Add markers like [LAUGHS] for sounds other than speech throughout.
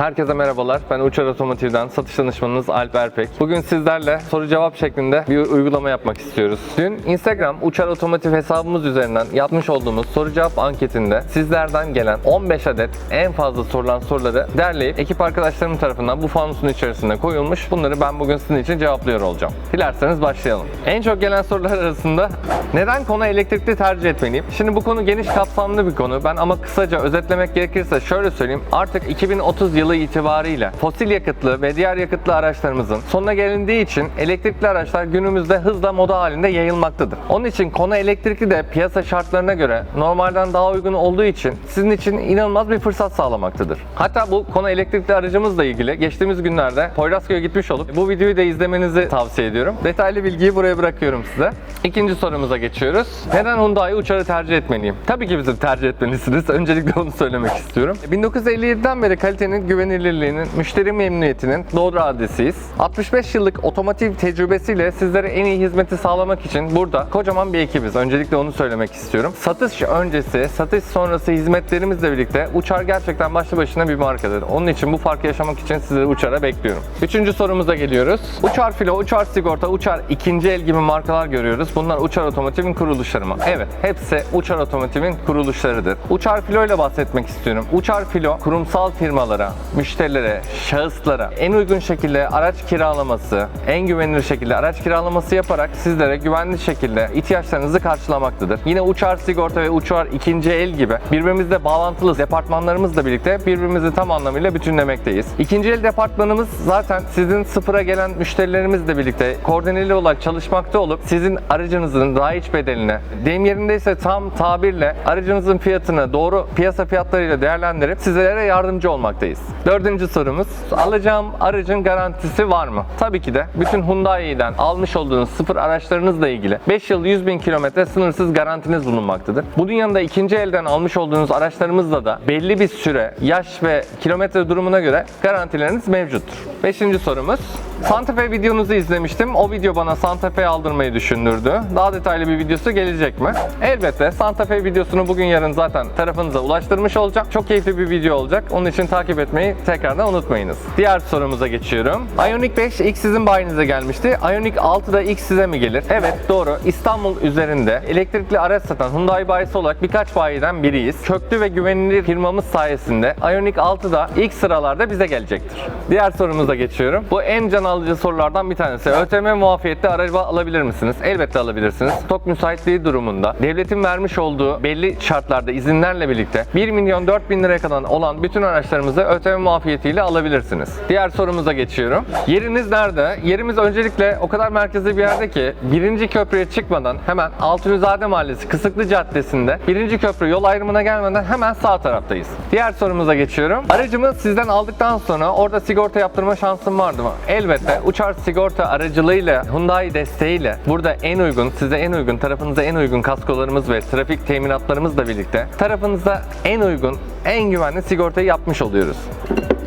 Herkese merhabalar. Ben Uçar Otomotiv'den satış danışmanınız Alp Erpek. Bugün sizlerle soru cevap şeklinde bir uygulama yapmak istiyoruz. Dün Instagram Uçar Otomotiv hesabımız üzerinden yapmış olduğumuz soru cevap anketinde sizlerden gelen 15 adet en fazla sorulan soruları derleyip ekip arkadaşlarım tarafından bu fanusun içerisine koyulmuş. Bunları ben bugün sizin için cevaplıyor olacağım. Dilerseniz başlayalım. En çok gelen sorular arasında neden konu elektrikli tercih etmeliyim? Şimdi bu konu geniş kapsamlı bir konu. Ben ama kısaca özetlemek gerekirse şöyle söyleyeyim. Artık 2030 yılı itibariyle fosil yakıtlı ve diğer yakıtlı araçlarımızın sonuna gelindiği için elektrikli araçlar günümüzde hızla moda halinde yayılmaktadır. Onun için konu elektrikli de piyasa şartlarına göre normalden daha uygun olduğu için sizin için inanılmaz bir fırsat sağlamaktadır. Hatta bu konu elektrikli aracımızla ilgili geçtiğimiz günlerde Poyrazköy'e gitmiş olup bu videoyu da izlemenizi tavsiye ediyorum. Detaylı bilgiyi buraya bırakıyorum size. İkinci sorumuza geçiyoruz. Neden Hyundai uçarı tercih etmeliyim? Tabii ki bizi tercih etmelisiniz. [LAUGHS] Öncelikle onu söylemek istiyorum. 1957'den beri kalitenin, güvenilirliğinin, müşteri memnuniyetinin doğru adresiyiz. 65 yıllık otomotiv tecrübesiyle sizlere en iyi hizmeti sağlamak için burada kocaman bir ekibiz. Öncelikle onu söylemek istiyorum. Satış öncesi, satış sonrası hizmetlerimizle birlikte Uçar gerçekten başlı başına bir markadır. Onun için bu farkı yaşamak için sizleri Uçar'a bekliyorum. Üçüncü sorumuza geliyoruz. Uçar Filo, Uçar Sigorta, Uçar ikinci el gibi markalar görüyoruz. Bunlar Uçar Otomotiv'in kuruluşları mı? Evet, hepsi Uçar Otomotiv'in kuruluşlarıdır. Uçar Filo ile bahsetmek istiyorum. Uçar Filo kurumsal firmalara, müşterilere, şahıslara en uygun şekilde araç kiralaması, en güvenilir şekilde araç kiralaması yaparak sizlere güvenli şekilde ihtiyaçlarınızı karşılamaktadır. Yine Uçar Sigorta ve Uçar ikinci el gibi birbirimizle bağlantılı departmanlarımızla birlikte birbirimizi tam anlamıyla bütünlemekteyiz. İkinci el departmanımız zaten sizin sıfıra gelen müşterilerimizle birlikte koordineli olarak çalışmakta olup sizin aracınızın raiç bedeline, deyim yerindeyse tam tabirle aracınızın fiyatını doğru piyasa fiyatlarıyla değerlendirip sizlere yardımcı olmaktayız. Dördüncü sorumuz, alacağım aracın garantisi var mı? Tabii ki de bütün Hyundai'den almış olduğunuz sıfır araçlarınızla ilgili 5 yıl 100 bin kilometre sınırsız garantiniz bulunmaktadır. Bunun yanında ikinci elden almış olduğunuz araçlarımızla da belli bir süre, yaş ve kilometre durumuna göre garantileriniz mevcuttur. Beşinci sorumuz, Santa Fe videonuzu izlemiştim. O video bana Santa Fe aldırmayı düşündürdü. Daha detaylı bir videosu gelecek mi? Elbette Santa Fe videosunu bugün yarın zaten tarafınıza ulaştırmış olacağım. Çok keyifli bir video olacak. Onun için takip etmeyi tekrardan unutmayınız. Diğer sorumuza geçiyorum. Ioniq 5 ilk sizin bayinize gelmişti. Ioniq 6 da ilk size mi gelir? Evet doğru. İstanbul üzerinde elektrikli araç satan Hyundai bayisi olarak birkaç bayiden biriyiz. Köklü ve güvenilir firmamız sayesinde Ioniq 6 da ilk sıralarda bize gelecektir. Diğer sorumuza geçiyorum. Bu en can alıcı sorulardan bir tanesi. ÖTM muafiyette araba alabilir misiniz? Elbette alabilirsiniz. Stok müsaitliği durumunda devletin vermiş olduğu belli şartlarda izinlerle birlikte 1 milyon 4 bin liraya kadar olan bütün araçlarımızı ÖTM muafiyetiyle alabilirsiniz. Diğer sorumuza geçiyorum. Yeriniz nerede? Yerimiz öncelikle o kadar merkezi bir yerde ki birinci köprüye çıkmadan hemen Altunizade Mahallesi Kısıklı Caddesi'nde birinci köprü yol ayrımına gelmeden hemen sağ taraftayız. Diğer sorumuza geçiyorum. Aracımı sizden aldıktan sonra orada sigorta yaptırma şansım vardı mı? Elbette Uçar Sigorta aracılığıyla Hyundai desteğiyle burada en uygun, size en uygun, tarafınıza en uygun kaskolarımız ve trafik teminatlarımızla birlikte tarafınıza en uygun, en güvenli sigortayı yapmış oluyoruz. thank you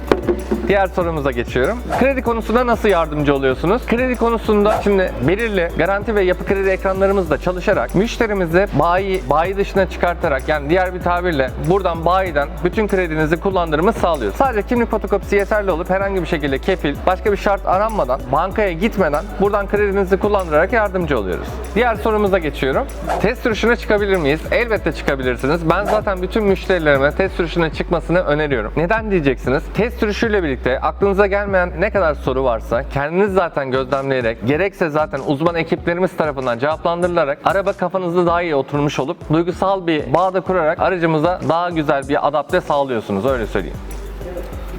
Diğer sorumuza geçiyorum. Kredi konusunda nasıl yardımcı oluyorsunuz? Kredi konusunda şimdi belirli garanti ve yapı kredi ekranlarımızla çalışarak müşterimizi bayi, bayi dışına çıkartarak yani diğer bir tabirle buradan bayiden bütün kredinizi kullandırımı sağlıyoruz. Sadece kimlik fotokopisi yeterli olup herhangi bir şekilde kefil, başka bir şart aranmadan, bankaya gitmeden buradan kredinizi kullandırarak yardımcı oluyoruz. Diğer sorumuza geçiyorum. Test sürüşüne çıkabilir miyiz? Elbette çıkabilirsiniz. Ben zaten bütün müşterilerime test sürüşüne çıkmasını öneriyorum. Neden diyeceksiniz? Test sürüşüyle birlikte aklınıza gelmeyen ne kadar soru varsa kendiniz zaten gözlemleyerek gerekse zaten uzman ekiplerimiz tarafından cevaplandırılarak araba kafanızda daha iyi oturmuş olup duygusal bir bağ da kurarak aracımıza daha güzel bir adapte sağlıyorsunuz öyle söyleyeyim.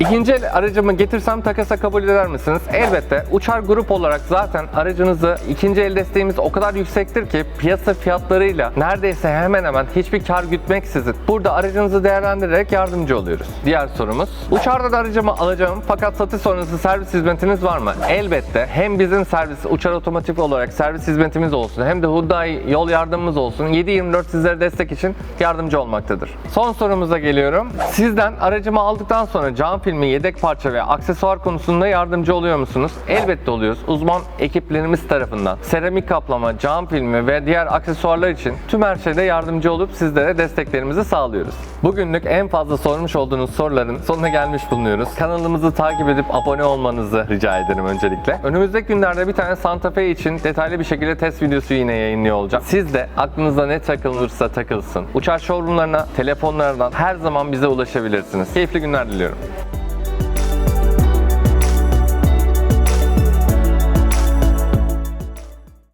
İkinci el aracımı getirsem takasa kabul eder misiniz? Elbette. Uçar grup olarak zaten aracınızı ikinci el desteğimiz o kadar yüksektir ki piyasa fiyatlarıyla neredeyse hemen hemen hiçbir kar gütmeksizin burada aracınızı değerlendirerek yardımcı oluyoruz. Diğer sorumuz. Uçarda da aracımı alacağım fakat satış sonrası servis hizmetiniz var mı? Elbette. Hem bizim servis Uçar Otomotiv olarak servis hizmetimiz olsun hem de Hyundai yol yardımımız olsun. 7-24 sizlere destek için yardımcı olmaktadır. Son sorumuza geliyorum. Sizden aracımı aldıktan sonra cam filmi, yedek parça ve aksesuar konusunda yardımcı oluyor musunuz? Elbette oluyoruz. Uzman ekiplerimiz tarafından seramik kaplama, cam filmi ve diğer aksesuarlar için tüm her şeyde yardımcı olup sizlere desteklerimizi sağlıyoruz. Bugünlük en fazla sormuş olduğunuz soruların sonuna gelmiş bulunuyoruz. Kanalımızı takip edip abone olmanızı rica ederim öncelikle. Önümüzdeki günlerde bir tane Santa Fe için detaylı bir şekilde test videosu yine yayınlıyor olacağım. Siz de aklınıza ne takılırsa takılsın. Uçar showroomlarına, telefonlardan her zaman bize ulaşabilirsiniz. Keyifli günler diliyorum.